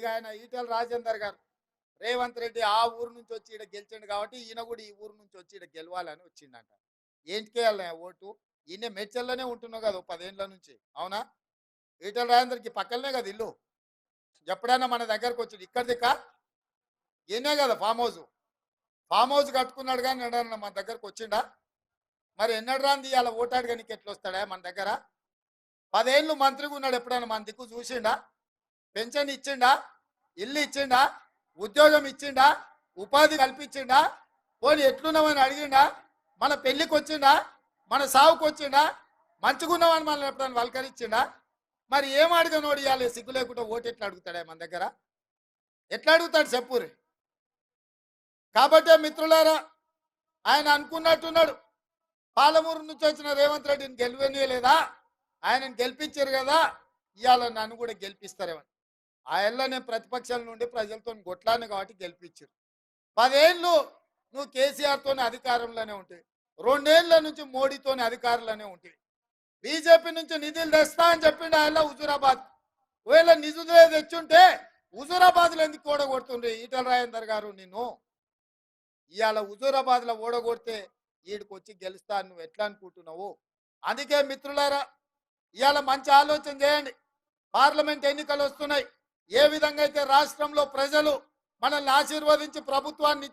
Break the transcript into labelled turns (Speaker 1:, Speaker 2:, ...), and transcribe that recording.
Speaker 1: ఇక ఆయన ఈటల రాజేందర్ గారు రేవంత్ రెడ్డి ఆ ఊరు నుంచి వచ్చి ఇక్కడ గెలిచిండు కాబట్టి ఈయన కూడా ఈ ఊరు నుంచి వచ్చి ఇక్కడ గెలవాలని వచ్చిండంట. ఏంటికేయాలి ఓటు? ఈయన మెడ్చల్లోనే ఉంటున్నావు కదా పదేండ్ల నుంచి అవునా? ఈటల రాజేందర్కి పక్కనే కదా ఇల్లు. ఎప్పుడైనా మన దగ్గరకు వచ్చి ఇక్కడ దిక్క? ఈయనే కదా ఫామ్ హౌస్. ఫామ్ హౌస్ కట్టుకున్నాడు కానీ ఎన్నడన్నా మన దగ్గరకు వచ్చిండా? మరి ఎన్నడు రాంది ఇవాళ ఓటాడు కానీ ఎట్లా వస్తాడా మన దగ్గర? పదేళ్ళు మంత్రిగా ఉన్నాడు ఎప్పుడైనా మన దిక్కు చూసిండా? పెన్షన్ ఇచ్చిండా? ఇల్లు ఇచ్చిండా? ఉద్యోగం ఇచ్చిండా? ఉపాధి కల్పించిండా? పోనీ ఎట్లున్నామని అడిగిండా? మన పెళ్ళికి వచ్చిండా? మన సావుకు వచ్చిండా? మంచుకున్నామని మనల్ని ఎప్పుడైనా వల్కరించిండా? మరి ఏం అడగనోడు ఇవ్వాలి సిగ్గు లేకుండా ఓటు ఎట్లా అడుగుతాడే మన దగ్గర? ఎట్లా అడుగుతాడు చెప్పురి కాబట్టే మిత్రులారా ఆయన అనుకున్నట్టున్నాడు. పాలమూరు నుంచి వచ్చిన రేవంత్ రెడ్డిని గెలివనీయలేదా ఆయనను గెలిపించారు కదా? ఇవాళ నన్ను కూడా గెలిపిస్తారేమని. ఆయనలో నేను ప్రతిపక్షాల నుండి ప్రజలతో గొట్లాను కాబట్టి గెలిపించారు పదేళ్ళు నువ్వు కేసీఆర్తోనే అధికారంలోనే ఉంటాయి రెండేళ్ళ నుంచి మోడీతోనే అధికారంలోనే ఉంటాయి బీజేపీ నుంచి నిధులు తెస్తా అని చెప్పిండు ఆయన హుజూరాబాద్. ఒకవేళ నిధులు తెచ్చుంటే హుజూరాబాద్లో ఎందుకు ఓడగొడుతుండ్రి ఈటల రాజేందర్ గారు నిన్ను? ఇవాళ హుజూరాబాద్లో ఓడగొడితే వీడికి వచ్చి గెలుస్తా నువ్వు ఎట్లా అనుకుంటున్నావు? అందుకే మిత్రులారా ఇవాళ మంచి ఆలోచన చేయండి. పార్లమెంట్ ఎన్నికలు వస్తున్నాయి ఏ విధంగా అయితే రాష్ట్రంలో ప్రజలు మనల్ని ఆశీర్వదించి ప్రభుత్వాన్ని